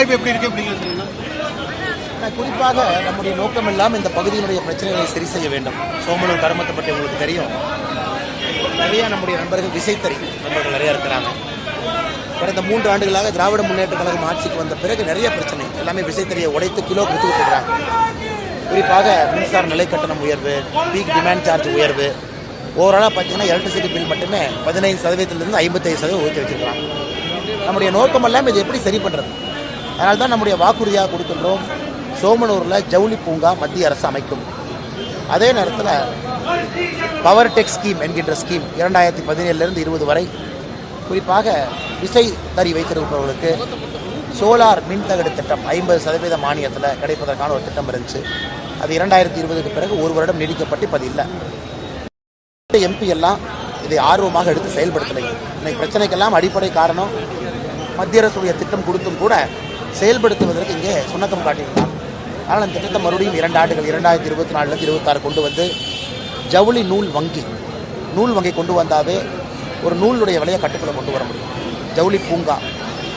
வாய்ப்பு எப்படி இருக்கு அப்படிங்கிறது ஆனால் குறிப்பாக நம்முடைய நோக்கம் எல்லாம் இந்த பகுதியினுடைய பிரச்சனைகளை சரி செய்ய வேண்டும். சோமலூர் கருமத்தை பற்றி உங்களுக்கு தெரியும். நிறைய நம்முடைய நண்பர்கள் விசைத்தறி நண்பர்கள் நிறைய இருக்கிறாங்க. கடந்த மூன்று ஆண்டுகளாக திராவிட முன்னேற்ற கழகம் ஆட்சிக்கு வந்த பிறகு நிறைய பிரச்சனை. எல்லாமே விசைத்தறியை உடைத்து கிலோ கொடுத்து விட்டுறாங்க குறிப்பாக மின்சார நிலை கட்டணம் உயர்வு பீக் டிமாண்ட் சார்ஜ் உயர்வு. ஓவராலாக பார்த்தீங்கன்னா எலக்ட்ரிசிட்டி பில் மட்டுமே பதினைந்து சதவீதத்திலிருந்து ஐம்பத்தைந்து சதவீதம் உயர்த்தி வச்சிருக்கலாம் நம்முடைய நோக்கம் எல்லாம் இதை எப்படி சரி பண்ணுறது அதனால தான் நம்முடைய வாக்குறுதியாக கொடுக்கின்றோம். சோமனூரில் ஜவுளி பூங்கா மத்திய அரசு அமைக்கும். அதே நேரத்தில் பவர் டெக் ஸ்கீம் என்கின்ற ஸ்கீம் இரண்டாயிரத்தி பதினேழுலேருந்து இருபது வரை குறிப்பாக விசை தறி வைத்திருப்பவர்களுக்கு சோலார் மின்தகடு திட்டம் ஐம்பது சதவீத மானியத்தில் கிடைப்பதற்கான ஒரு திட்டம் இருந்துச்சு. அது இரண்டாயிரத்தி இருபதுக்கு பிறகு ஒரு வருடம் நீடிக்கப்பட்டு இப்போ அது இல்லை. எம்பி எல்லாம் இதை ஆர்வமாக எடுத்து செயல்படுத்தலை. இன்னைக்கு பிரச்சனைக்கெல்லாம் அடிப்படை காரணம் மத்திய அரசுடைய திட்டம் கொடுத்தும் கூட செயல்படுத்துவதற்கு இங்கே சுணக்கம் காட்டியிருந்தார். ஆனால் அந்த திட்டத்தை மறுபடியும் இரண்டு ஆண்டுகள் இரண்டாயிரத்தி இருபத்தி நாலுலேருந்து இருபத்தாறு கொண்டு வந்து ஜவுளி நூல் வங்கி நூல் வங்கி கொண்டு வந்தாவே ஒரு நூலுடைய விலையை கட்டுக்குள்ள கொண்டு வர முடியும். ஜவுளி பூங்கா.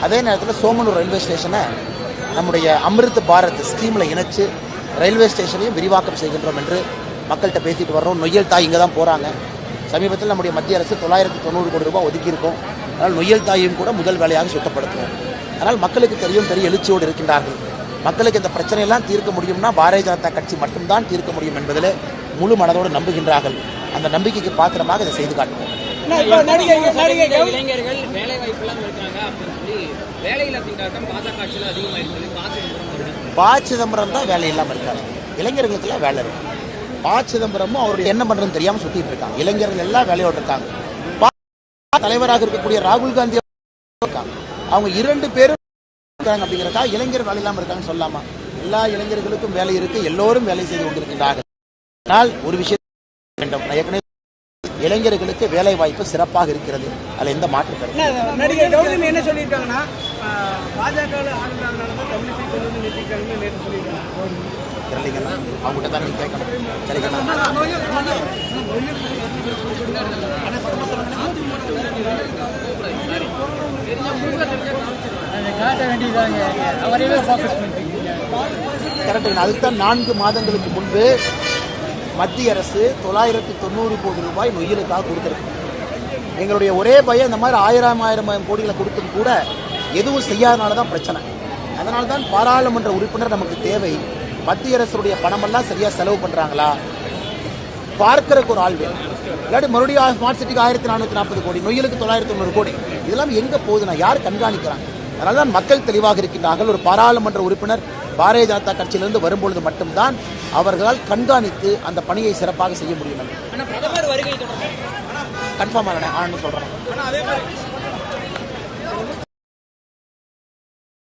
அதே நேரத்தில் சோமனூர் ரயில்வே ஸ்டேஷனை நம்முடைய அமிர்த் பாரத் ஸ்கீமில் இணைச்சு ரயில்வே ஸ்டேஷனையும் விரிவாக்கம் செய்கின்றோம் என்று மக்கள்கிட்ட பேசிட்டு வர்றோம். நொய்யல் தாய் இங்கே தான் போகிறாங்க சமீபத்தில் நம்முடைய மத்திய அரசு தொள்ளாயிரத்தி தொண்ணூறு கோடி ரூபாய் ஒதுக்கியிருக்கோம். அதனால் நொய்யல் தாயையும் கூட முதல் வேலையாக சுத்தப்படுத்துவோம். அதனால் மக்களுக்கு தெரியும் பெரிய எழுச்சியோடு இருக்கின்றார்கள். மக்களுக்கு இந்த பிரச்சனையெல்லாம் தீர்க்க முடியும்னா பாரதிய ஜனதா கட்சி மட்டும்தான் தீர்க்க முடியும் என்பதில் முழு மனதோடு நம்புகின்றார்கள். அந்த நம்பிக்கைக்கு பாத்திரமாக இதை செய்து காட்டுவோம். சதவீத இளைஞர்கள் வேலை வாய்ப்பு இல்லாம இருக்காங்க அப்படின்னு சொல்லி வேலையில்லா திண்டாட்டம் பாஜக ஆட்சியில் அதிகமாக இருக்குது பாஜக ப சிதம்பரம் தான் வேலை இல்லாமல் இருக்காரு. இளைஞர்களுக்கெல்லாம் வேலை இருக்கு. ப சிதம்பரமும் அவருடைய என்ன பண்றதுன்னு தெரியாம சுத்திட்டு இருக்காங்க. இளைஞர்கள் எல்லாம் வேலையோடு இருக்காங்க. பா தலைவராக இருக்கக்கூடிய ராகுல் காந்தி இருக்காங்க. அவங்க இரண்டு பேரும் இருக்காங்க அப்படிங்கிறதா இளைஞர் வேலை இல்லாமல் இருக்காங்கன்னு சொல்லாமா எல்லா இளைஞர்களுக்கும் வேலை இருக்கு எல்லோரும் வேலை செய்து கொண்டிருக்கின்றார்கள் ஆனால் ஒரு விஷயம் வேண்டும் நான் ஏற்கனவே இளைஞர்களுக்கு வேலை வாய்ப்பு சிறப்பாக இருக்கிறது அதில் எந்த மாற்று கருத்து இல்ல, நடிகர் கௌதமி என்ன சொல்லியிருக்காங்கன்னா பாஜக தான் தமிழிசை கொண்டு வந்து நிறுத்திக்கிறாங்கன்னு நேற்று சொல்லியிருக்காங்க கரெக்டுங்க அதுதான் நான்கு மாதங்களுக்கு முன்பு மத்திய அரசு தொள்ளாயிரத்தி தொண்ணூறு கோடி ரூபாய் நொய்யலுக்காக கொடுத்துருக்கு. எங்களுடைய ஒரே பயம் இந்த மாதிரி ஆயிரம் ஆயிரம் ஆயிரம் கோடிகளை கொடுத்தும் கூட எதுவும் செய்யாதனால தான் பிரச்சனை. அதனால தான் பாராளுமன்ற உறுப்பினர் நமக்கு தேவை. மத்திய அரசுடைய பணமெல்லாம் சரியாக செலவு பண்ணுறாங்களா பார்க்கறதுக்கு ஒரு ஆள் வேணும். இல்லாட்டி மறுபடியும் ஸ்மார்ட் சிட்டிக்கு ஆயிரத்தி நானூற்றி நாற்பது கோடி நொய்யலுக்கு தொள்ளாயிரத்தி தொண்ணூறு கோடி. இதெல்லாம் எங்கே போகுதுன்னா யார் கண்காணிக்கிறாங்க? அதனால தான் மக்கள் தெளிவாக இருக்கின்றார்கள். ஒரு பாராளுமன்ற உறுப்பினர் பாரதிய ஜனதா கட்சியிலிருந்து வரும்பொழுது மட்டும்தான் அவர்களால் கண்காணித்து அந்த பணியை சிறப்பாக செய்ய முடியும் கன்ஃபார்மாக சொல்கிறேன் அதே மாதிரி